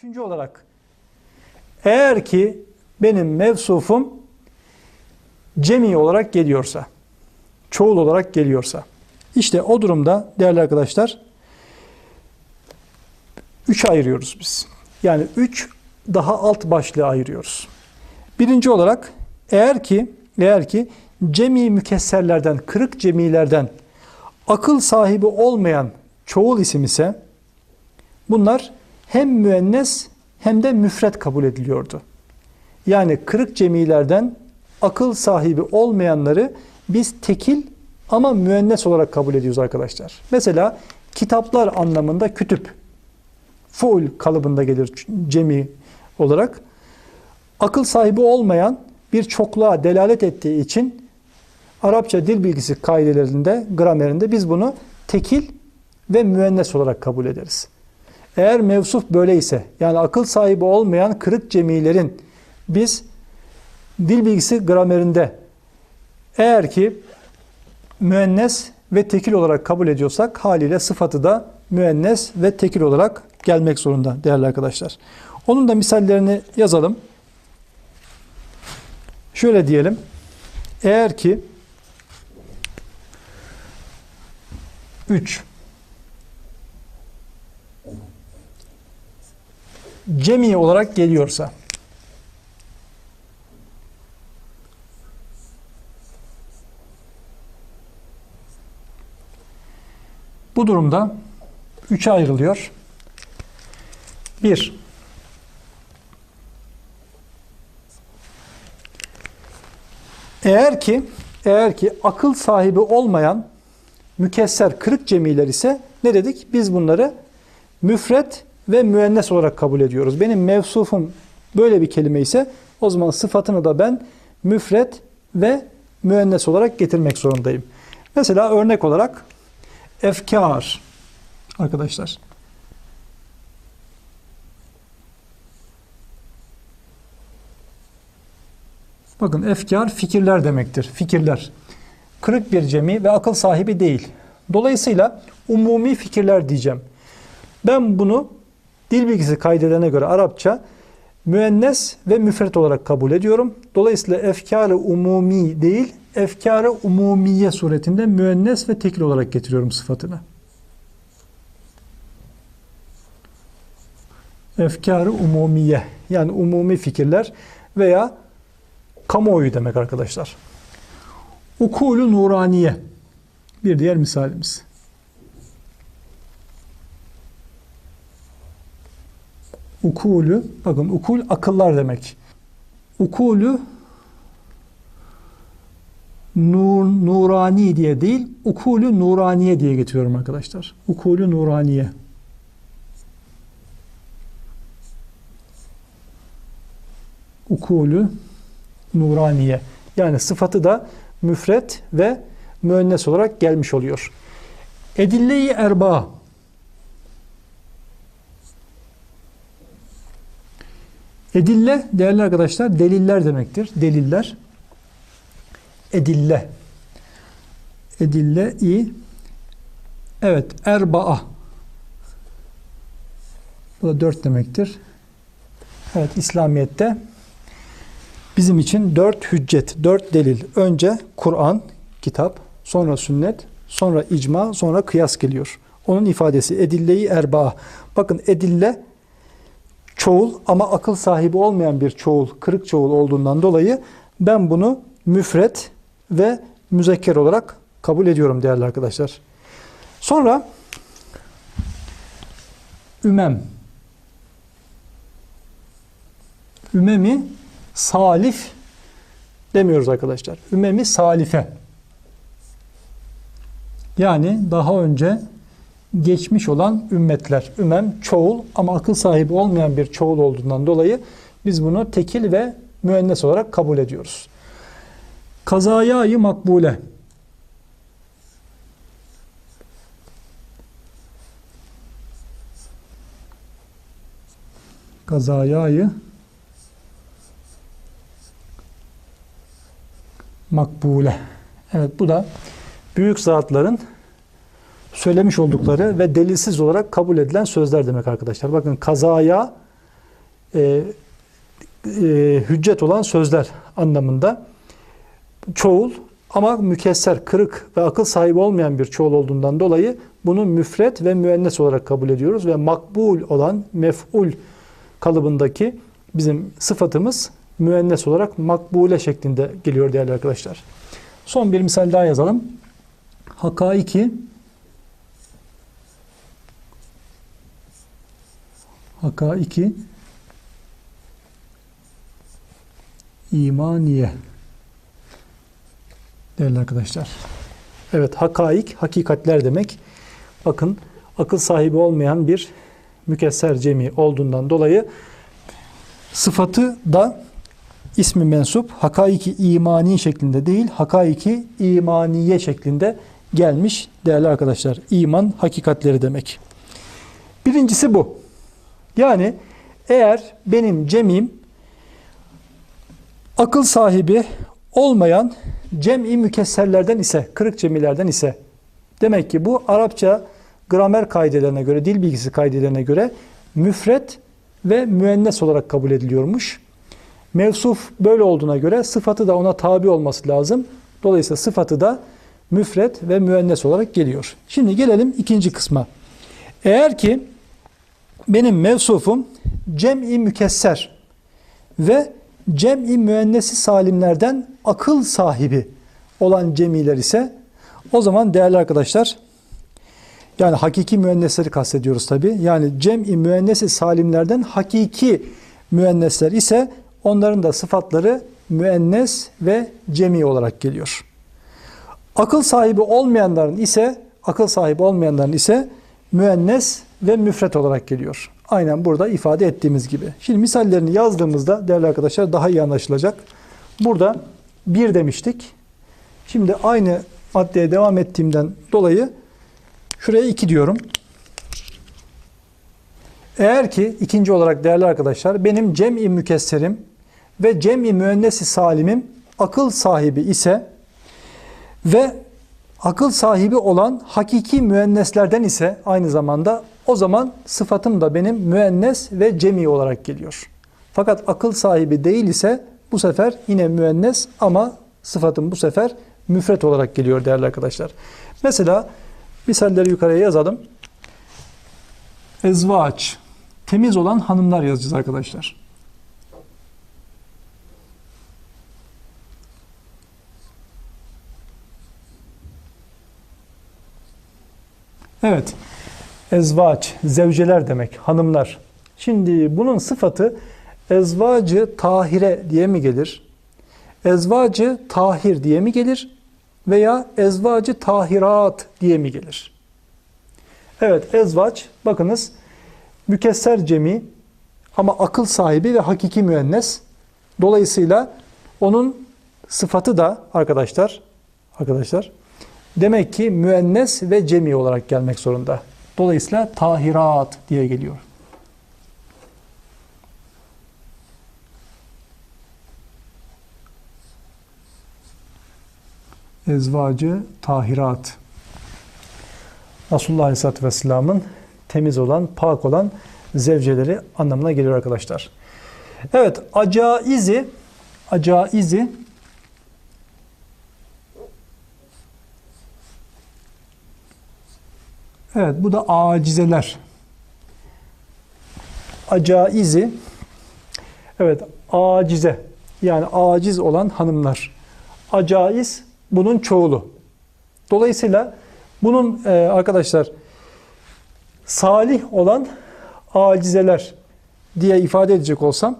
Üçüncü olarak eğer ki benim mevsufum cemi olarak geliyorsa, çoğul olarak geliyorsa, işte o durumda değerli arkadaşlar üçe ayırıyoruz biz. Yani üç daha alt başlığı ayırıyoruz. Birinci olarak eğer ki eğer ki cemi mükesserlerden, kırık cemilerden akıl sahibi olmayan çoğul isim ise bunlar hem müennes hem de müfret kabul ediliyordu. Yani kırık cemilerden akıl sahibi olmayanları biz tekil ama müennes olarak kabul ediyoruz arkadaşlar. Mesela kitaplar anlamında kütüp, fuul kalıbında gelir cemi olarak. Akıl sahibi olmayan bir çokluğa delalet ettiği için Arapça dil bilgisi kaidelerinde, gramerinde biz bunu tekil ve müennes olarak kabul ederiz. Eğer mevsuf böyleyse, yani akıl sahibi olmayan kırık cemilerin biz dil bilgisi gramerinde eğer ki müennes ve tekil olarak kabul ediyorsak haliyle sıfatı da müennes ve tekil olarak gelmek zorunda değerli arkadaşlar. Onun da misallerini yazalım. Şöyle diyelim. Eğer ki 3 cemi olarak geliyorsa bu durumda 3'e ayrılıyor. 1 Eğer ki eğer ki akıl sahibi olmayan mükesser kırık cemiler ise ne dedik? Biz bunları müfret ve müennes olarak kabul ediyoruz. Benim mevsufum böyle bir kelime ise o zaman sıfatını da ben müfret ve müennes olarak getirmek zorundayım. Mesela örnek olarak efkar arkadaşlar. Bakın efkar fikirler demektir. Fikirler. Kırık bir cemi ve akıl sahibi değil. Dolayısıyla umumi fikirler diyeceğim. Ben bunu dil bilgisi kaydedene göre Arapça müennes ve müfret olarak kabul ediyorum. Dolayısıyla efkarı umumi değil, efkarı umumiye suretinde müennes ve tekil olarak getiriyorum sıfatını. Efkarı umumiye yani umumi fikirler veya kamuoyu demek arkadaşlar. Ukulü nuraniye bir diğer misalimiz. Ukulü, bakın ukul akıllar demek. Ukulü nur, nurani diye değil, ukulü nuraniye diye getiriyorum arkadaşlar. Ukulü nuraniye. Ukulü nuraniye. Yani sıfatı da müfret ve müennes olarak gelmiş oluyor. Edille-i erba Edille değerli arkadaşlar deliller demektir. Deliller. Edille. Edille i Evet, erbaa. Bu da dört demektir. Evet, İslamiyet'te bizim için dört hüccet, dört delil. Önce Kur'an, kitap, sonra sünnet, sonra icma, sonra kıyas geliyor. Onun ifadesi edille-i erbaa. Bakın edille çoğul ama akıl sahibi olmayan bir çoğul, kırık çoğul olduğundan dolayı ben bunu müfret ve müzekker olarak kabul ediyorum değerli arkadaşlar. Sonra ümem. Ümemi salif demiyoruz arkadaşlar. Ümemi salife. Yani daha önce geçmiş olan ümmetler. Ümem çoğul ama akıl sahibi olmayan bir çoğul olduğundan dolayı biz bunu tekil ve müennes olarak kabul ediyoruz. Kazayayı makbule. Kazayayı makbule. Evet bu da büyük zatların söylemiş oldukları ve delilsiz olarak kabul edilen sözler demek arkadaşlar. Bakın kazaya e, e, hüccet olan sözler anlamında. Çoğul ama mükesser, kırık ve akıl sahibi olmayan bir çoğul olduğundan dolayı bunu müfret ve müennes olarak kabul ediyoruz ve makbul olan mef'ul kalıbındaki bizim sıfatımız müennes olarak makbule şeklinde geliyor değerli arkadaşlar. Son bir misal daha yazalım. Hakaiki Hakaiki imaniye değerli arkadaşlar. Evet, hakaik, hakikatler demek. Bakın, akıl sahibi olmayan bir mükesser cemi olduğundan dolayı sıfatı da ismi mensup hakaiki imani şeklinde değil, hakaiki imaniye şeklinde gelmiş değerli arkadaşlar. İman hakikatleri demek. Birincisi bu. Yani eğer benim cemim akıl sahibi olmayan cem'i mükesserlerden ise, kırık cemilerden ise demek ki bu Arapça gramer kaidelerine göre, dil bilgisi kaidelerine göre müfret ve müennes olarak kabul ediliyormuş. Mevsuf böyle olduğuna göre sıfatı da ona tabi olması lazım. Dolayısıyla sıfatı da müfret ve müennes olarak geliyor. Şimdi gelelim ikinci kısma. Eğer ki benim mevsufum cem'i mükesser ve cem'i müennesi salimlerden akıl sahibi olan cemiler ise o zaman değerli arkadaşlar yani hakiki müennesleri kastediyoruz tabi. Yani cem'i müennesi salimlerden hakiki müennesler ise onların da sıfatları müennes ve cemi olarak geliyor. Akıl sahibi olmayanların ise akıl sahibi olmayanların ise müennes ve müfret olarak geliyor. Aynen burada ifade ettiğimiz gibi. Şimdi misallerini yazdığımızda değerli arkadaşlar daha iyi anlaşılacak. Burada bir demiştik. Şimdi aynı maddeye devam ettiğimden dolayı şuraya iki diyorum. Eğer ki ikinci olarak değerli arkadaşlar benim cem'i mükesserim ve cem'i müennesi salimim akıl sahibi ise ve akıl sahibi olan hakiki müenneslerden ise aynı zamanda o zaman sıfatım da benim müennes ve cemi olarak geliyor. Fakat akıl sahibi değil ise bu sefer yine müennes ama sıfatım bu sefer müfret olarak geliyor değerli arkadaşlar. Mesela misalleri yukarıya yazalım. Ezvaç. Temiz olan hanımlar yazacağız arkadaşlar. Evet. Ezvaç, zevceler demek, hanımlar. Şimdi bunun sıfatı ezvacı tahire diye mi gelir? Ezvacı tahir diye mi gelir? Veya ezvacı tahirat diye mi gelir? Evet, ezvaç bakınız mükesser cemi ama akıl sahibi ve hakiki müennes. Dolayısıyla onun sıfatı da arkadaşlar arkadaşlar demek ki müennes ve cemi olarak gelmek zorunda. Dolayısıyla tahirat diye geliyor. Ezvacı tahirat. Resulullah Aleyhisselatü Vesselam'ın temiz olan, pak olan zevceleri anlamına geliyor arkadaşlar. Evet, acaizi acaizi Evet, bu da acizeler. Acaizi Evet, acize. Yani aciz olan hanımlar. Acaiz bunun çoğulu. Dolayısıyla bunun e, arkadaşlar salih olan acizeler diye ifade edecek olsam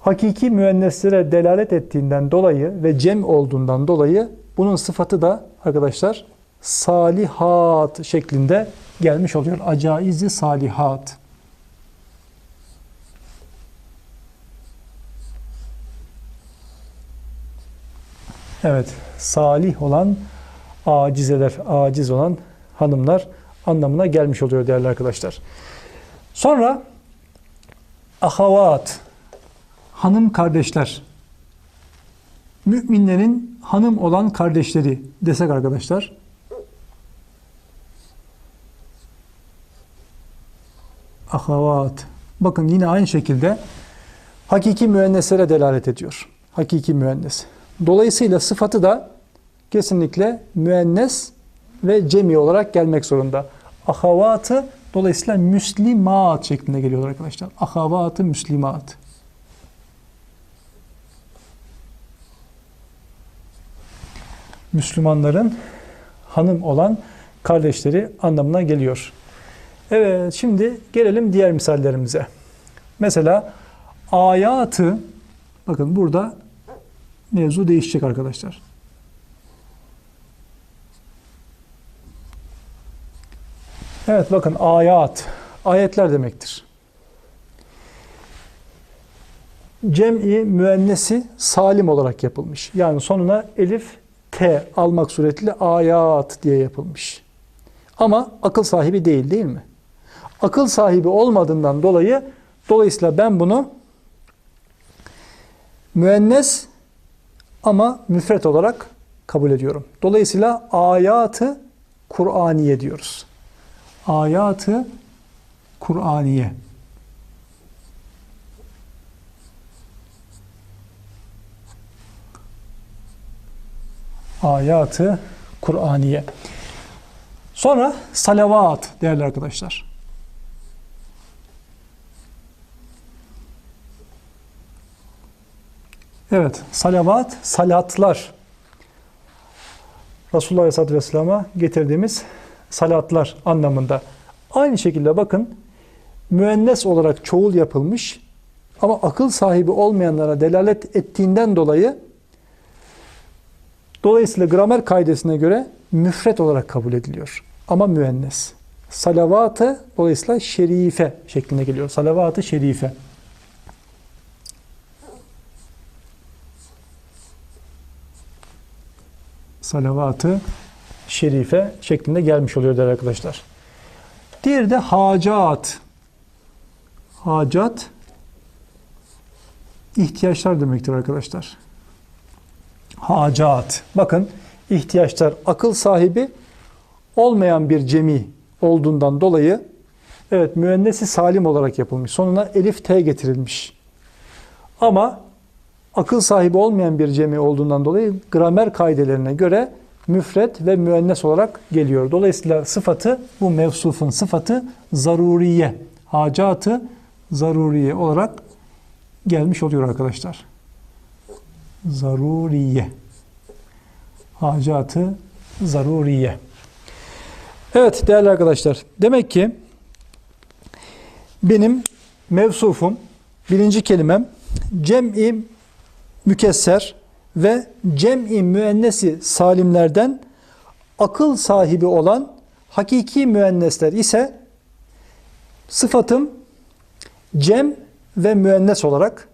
hakiki müenneslere delalet ettiğinden dolayı ve cem olduğundan dolayı bunun sıfatı da arkadaşlar salihat şeklinde gelmiş oluyor. Acaizi salihat. Evet, salih olan acizeler, aciz olan hanımlar anlamına gelmiş oluyor değerli arkadaşlar. Sonra ahavat, hanım kardeşler. Müminlerin hanım olan kardeşleri desek arkadaşlar. Ahavat. Bakın yine aynı şekilde hakiki müenneslere delalet ediyor. Hakiki müennes. Dolayısıyla sıfatı da kesinlikle müennes ve cemi olarak gelmek zorunda. Ahavatı dolayısıyla müslimat şeklinde geliyor arkadaşlar. Ahavatı müslimat. Müslümanların hanım olan kardeşleri anlamına geliyor. Evet şimdi gelelim diğer misallerimize. Mesela ayatı bakın burada mevzu değişecek arkadaşlar. Evet bakın ayat ayetler demektir. Cem'i müennesi salim olarak yapılmış. Yani sonuna elif T almak suretiyle ayat diye yapılmış. Ama akıl sahibi değil değil mi? Akıl sahibi olmadığından dolayı dolayısıyla ben bunu müennes ama müfret olarak kabul ediyorum. Dolayısıyla ayatı Kur'aniye diyoruz. Ayatı Kur'aniye. Ayatı Kur'aniye. Sonra salavat değerli arkadaşlar. Evet, salavat, salatlar. Resulullah Aleyhisselatü Vesselam'a getirdiğimiz salatlar anlamında. Aynı şekilde bakın, müennes olarak çoğul yapılmış ama akıl sahibi olmayanlara delalet ettiğinden dolayı dolayısıyla gramer kaidesine göre müfret olarak kabul ediliyor. Ama müennes. Salavatı dolayısıyla şerife şeklinde geliyor. Salavatı şerife. Salavatı şerife şeklinde gelmiş oluyor değerli arkadaşlar. Diğeri de hacat. Hacat ihtiyaçlar demektir arkadaşlar. Hacat. Bakın ihtiyaçlar akıl sahibi olmayan bir cemi olduğundan dolayı evet müennesi salim olarak yapılmış. Sonuna elif t getirilmiş. Ama akıl sahibi olmayan bir cemi olduğundan dolayı gramer kaidelerine göre müfret ve müennes olarak geliyor. Dolayısıyla sıfatı bu mevsufun sıfatı zaruriye, hacatı zaruriye olarak gelmiş oluyor arkadaşlar. Zaruriye. Hacatı zaruriye. Evet değerli arkadaşlar. Demek ki benim mevsufum, birinci kelimem cem'i mükesser ve cem'i müennesi salimlerden akıl sahibi olan hakiki müennesler ise sıfatım cem ve müennes olarak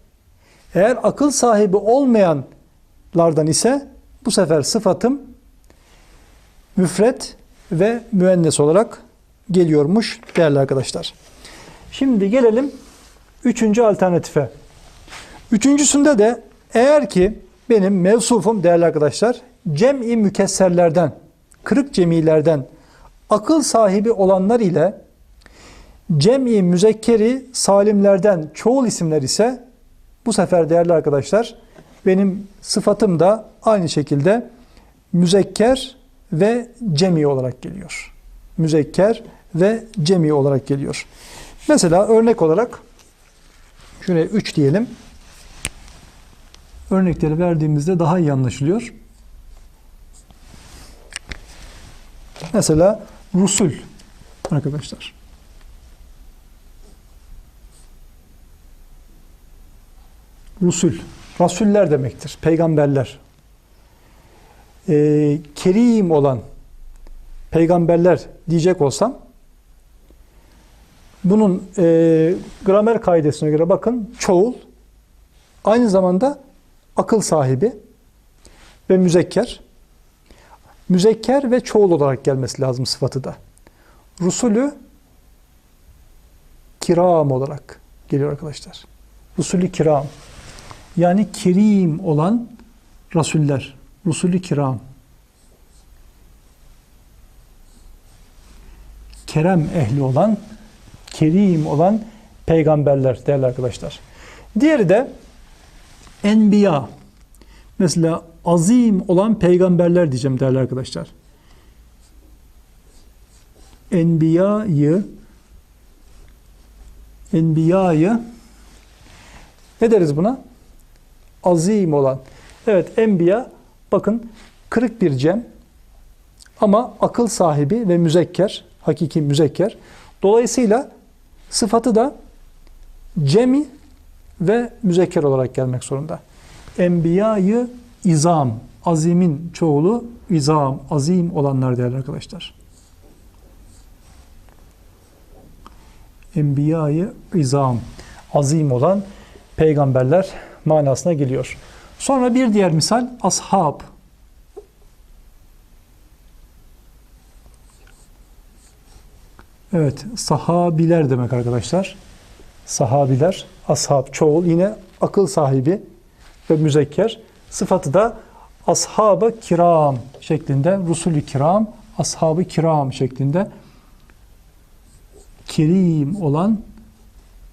eğer akıl sahibi olmayanlardan ise bu sefer sıfatım müfret ve müennes olarak geliyormuş değerli arkadaşlar. Şimdi gelelim üçüncü alternatife. Üçüncüsünde de eğer ki benim mevsufum değerli arkadaşlar cem'i mükesserlerden, kırık cemilerden akıl sahibi olanlar ile cem'i müzekkeri salimlerden çoğul isimler ise bu sefer değerli arkadaşlar benim sıfatım da aynı şekilde müzekker ve cemi olarak geliyor. Müzekker ve cemi olarak geliyor. Mesela örnek olarak şuraya 3 diyelim. Örnekleri verdiğimizde daha iyi anlaşılıyor. Mesela rusul arkadaşlar. Rusul, rasuller demektir. Peygamberler. Ee, kerim olan peygamberler diyecek olsam bunun e, gramer kaidesine göre bakın çoğul aynı zamanda akıl sahibi ve müzekker. Müzekker ve çoğul olarak gelmesi lazım sıfatı da. Rusulü kiram olarak geliyor arkadaşlar. Rusulü kiram. Yani kerim olan rasuller. Rusulü kiram. Kerem ehli olan kerim olan peygamberler değerli arkadaşlar. Diğeri de enbiya. Mesela azim olan peygamberler diyeceğim değerli arkadaşlar. Enbiyayı Enbiyayı ne deriz buna? Azim olan. Evet enbiya bakın kırık bir cem ama akıl sahibi ve müzekker, hakiki müzekker. Dolayısıyla sıfatı da cemi ve müzekker olarak gelmek zorunda. Enbiyayı izam, azimin çoğulu izam, azim olanlar değerli arkadaşlar. Enbiyayı izam, azim olan peygamberler manasına geliyor. Sonra bir diğer misal ashab. Evet, sahabiler demek arkadaşlar. Sahabiler, ashab, çoğul yine akıl sahibi ve müzekker. Sıfatı da ashab-ı kiram şeklinde, rusul-i kiram, ashab-ı kiram şeklinde kerim olan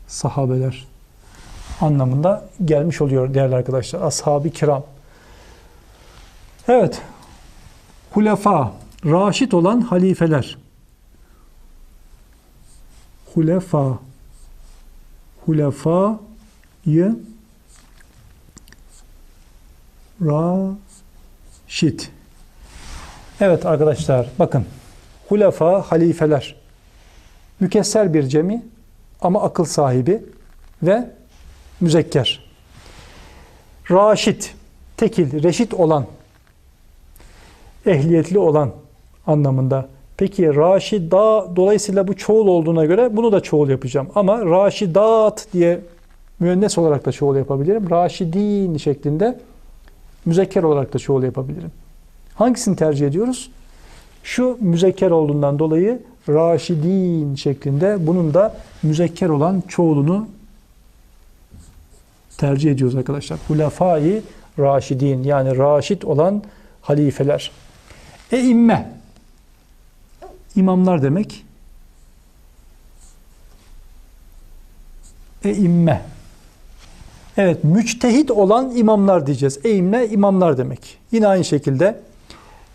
sahabeler anlamında gelmiş oluyor değerli arkadaşlar. Ashab-ı kiram. Evet. Hulefa, raşit olan halifeler. Hulefa, hulefayı raşit. Evet arkadaşlar bakın. Hulefa, halifeler. Mükesser bir cemi ama akıl sahibi ve müzekker. Raşit, tekil, reşit olan, ehliyetli olan anlamında. Peki Raşida dolayısıyla bu çoğul olduğuna göre bunu da çoğul yapacağım. Ama Raşidat diye müennes olarak da çoğul yapabilirim. Raşidin şeklinde müzekker olarak da çoğul yapabilirim. Hangisini tercih ediyoruz? Şu müzekker olduğundan dolayı Raşidin şeklinde bunun da müzekker olan çoğulunu tercih ediyoruz arkadaşlar. Hulefai Raşidin yani raşit olan halifeler. Eimme imamlar demek. Eimme. Evet, müçtehit olan imamlar diyeceğiz. Eimle imamlar demek. Yine aynı şekilde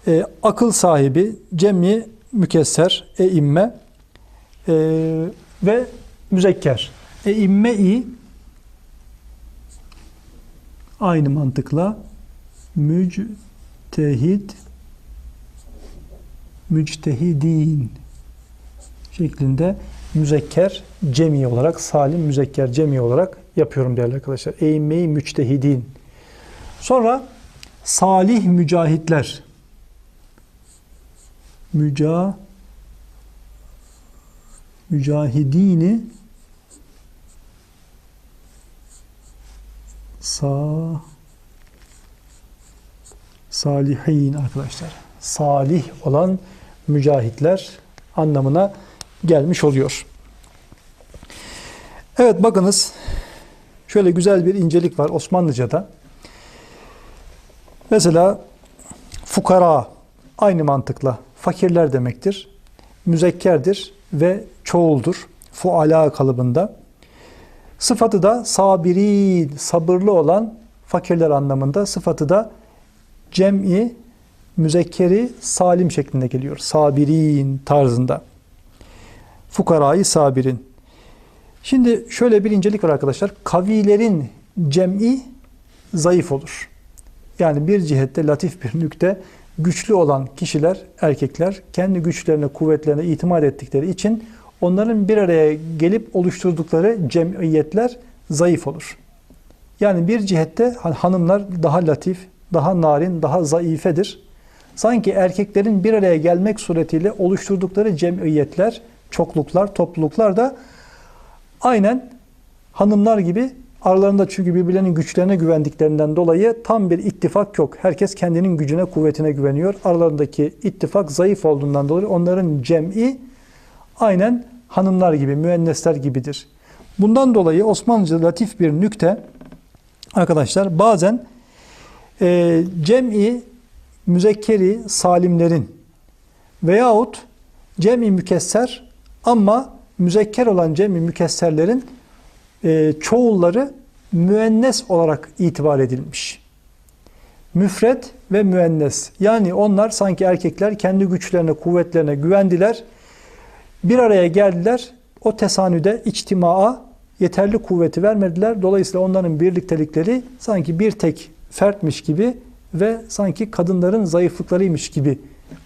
e, akıl sahibi, cemi, mükesser, eimme e, ve müzekker. Eimme-i aynı mantıkla müctehit müctehidin şeklinde müzekker cemi olarak, salim müzekker cemi olarak yapıyorum değerli arkadaşlar. Eğmeyi müctehidin. Sonra salih mücahitler. Müca mücahidini sa salihin arkadaşlar. Salih olan mücahitler anlamına gelmiş oluyor. Evet bakınız şöyle güzel bir incelik var Osmanlıca'da. Mesela fukara aynı mantıkla fakirler demektir. Müzekkerdir ve çoğuldur. Fuala kalıbında. Sıfatı da sabirin, sabırlı olan fakirler anlamında. Sıfatı da cem'i müzekkeri salim şeklinde geliyor. Sabirin tarzında. Fukarayı sabirin. Şimdi şöyle bir incelik var arkadaşlar. Kavilerin cem'i zayıf olur. Yani bir cihette latif bir nükte güçlü olan kişiler, erkekler kendi güçlerine, kuvvetlerine itimat ettikleri için onların bir araya gelip oluşturdukları cemiyetler zayıf olur. Yani bir cihette hanımlar daha latif, daha narin, daha zayıfedir. Sanki erkeklerin bir araya gelmek suretiyle oluşturdukları cemiyetler, çokluklar, topluluklar da aynen hanımlar gibi aralarında çünkü birbirlerinin güçlerine güvendiklerinden dolayı tam bir ittifak yok. Herkes kendinin gücüne, kuvvetine güveniyor. Aralarındaki ittifak zayıf olduğundan dolayı onların cem'i aynen hanımlar gibi, müennesler gibidir. Bundan dolayı Osmanlıca latif bir nükte arkadaşlar bazen e, cem'i müzekkeri salimlerin veyahut cem'i mükesser ama müzekker olan cemi mükesserlerin e, çoğulları müennes olarak itibar edilmiş. Müfret ve müennes. Yani onlar sanki erkekler kendi güçlerine, kuvvetlerine güvendiler. Bir araya geldiler. O tesanüde içtimaa yeterli kuvveti vermediler. Dolayısıyla onların birliktelikleri sanki bir tek fertmiş gibi ve sanki kadınların zayıflıklarıymış gibi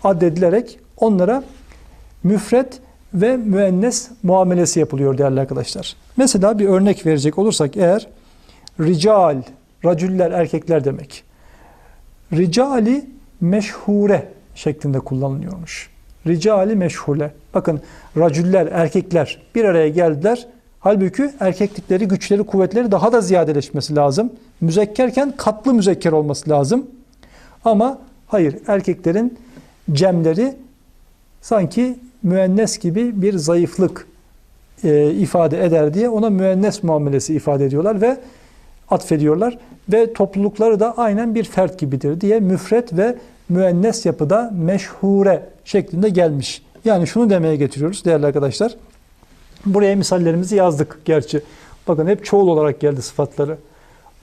addedilerek onlara müfret ve müennes muamelesi yapılıyor değerli arkadaşlar. Mesela bir örnek verecek olursak eğer rical, racüller erkekler demek. Ricali meşhure şeklinde kullanılıyormuş. Ricali meşhule. Bakın racüller, erkekler bir araya geldiler. Halbuki erkeklikleri, güçleri, kuvvetleri daha da ziyadeleşmesi lazım. Müzekkerken katlı müzekker olması lazım. Ama hayır, erkeklerin cemleri sanki müennes gibi bir zayıflık e, ifade eder diye ona müennes muamelesi ifade ediyorlar ve atfediyorlar ve toplulukları da aynen bir fert gibidir diye müfret ve müennes yapıda meşhure şeklinde gelmiş. Yani şunu demeye getiriyoruz değerli arkadaşlar. Buraya misallerimizi yazdık gerçi. Bakın hep çoğul olarak geldi sıfatları.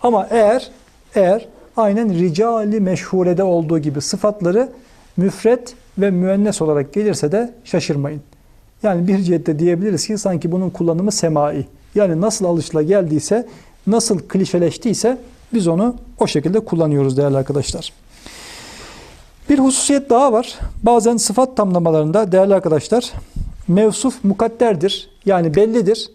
Ama eğer eğer aynen ricali meşhurede olduğu gibi sıfatları müfret ve müennes olarak gelirse de şaşırmayın. Yani bir cihette diyebiliriz ki sanki bunun kullanımı semai. Yani nasıl alışla geldiyse, nasıl klişeleştiyse biz onu o şekilde kullanıyoruz değerli arkadaşlar. Bir hususiyet daha var. Bazen sıfat tamlamalarında değerli arkadaşlar mevsuf mukadderdir. Yani bellidir.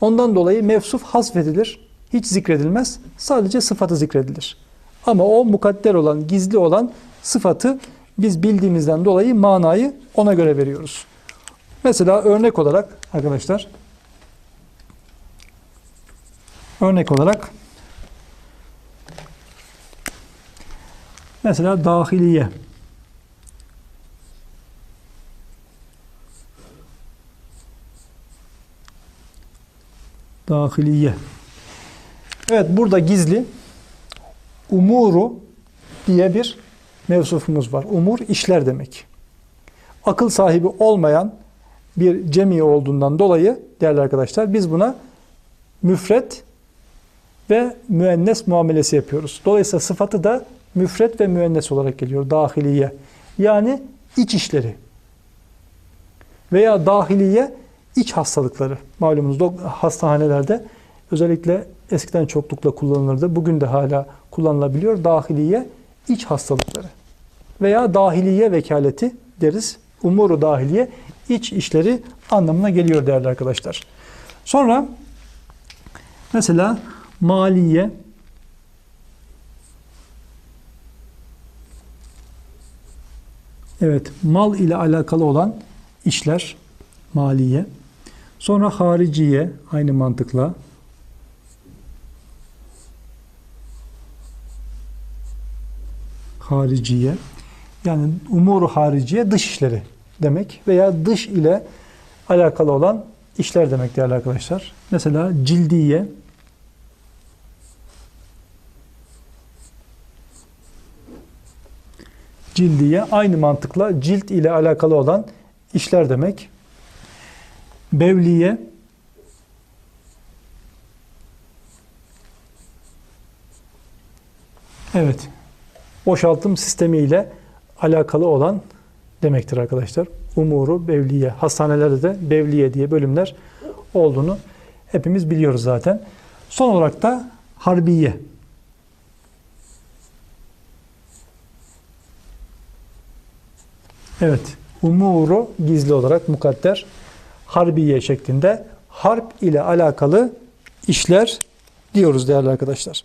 Ondan dolayı mevsuf hasfedilir. Hiç zikredilmez. Sadece sıfatı zikredilir. Ama o mukadder olan, gizli olan sıfatı biz bildiğimizden dolayı manayı ona göre veriyoruz. Mesela örnek olarak arkadaşlar örnek olarak mesela dahiliye dahiliye Evet burada gizli umuru diye bir mevsufumuz var. Umur işler demek. Akıl sahibi olmayan bir cemi olduğundan dolayı değerli arkadaşlar biz buna müfret ve müennes muamelesi yapıyoruz. Dolayısıyla sıfatı da müfret ve müennes olarak geliyor. Dahiliye. Yani iç işleri. Veya dahiliye iç hastalıkları. Malumunuz hastahanelerde özellikle eskiden çoklukla kullanılırdı. Bugün de hala kullanılabiliyor. Dahiliye iç hastalıkları. Veya dahiliye vekaleti deriz. Umuru dahiliye iç işleri anlamına geliyor değerli arkadaşlar. Sonra mesela maliye Evet, mal ile alakalı olan işler maliye. Sonra hariciye aynı mantıkla. Hariciye. Yani umuru hariciye dış işleri demek veya dış ile alakalı olan işler demek değerli arkadaşlar. Mesela cildiye cildiye aynı mantıkla cilt ile alakalı olan işler demek. Bevliye Evet. Boşaltım sistemi ile alakalı olan demektir arkadaşlar. Umuru bevliye. Hastanelerde de bevliye diye bölümler olduğunu hepimiz biliyoruz zaten. Son olarak da harbiye. Evet. Umuru gizli olarak mukadder harbiye şeklinde harp ile alakalı işler diyoruz değerli arkadaşlar.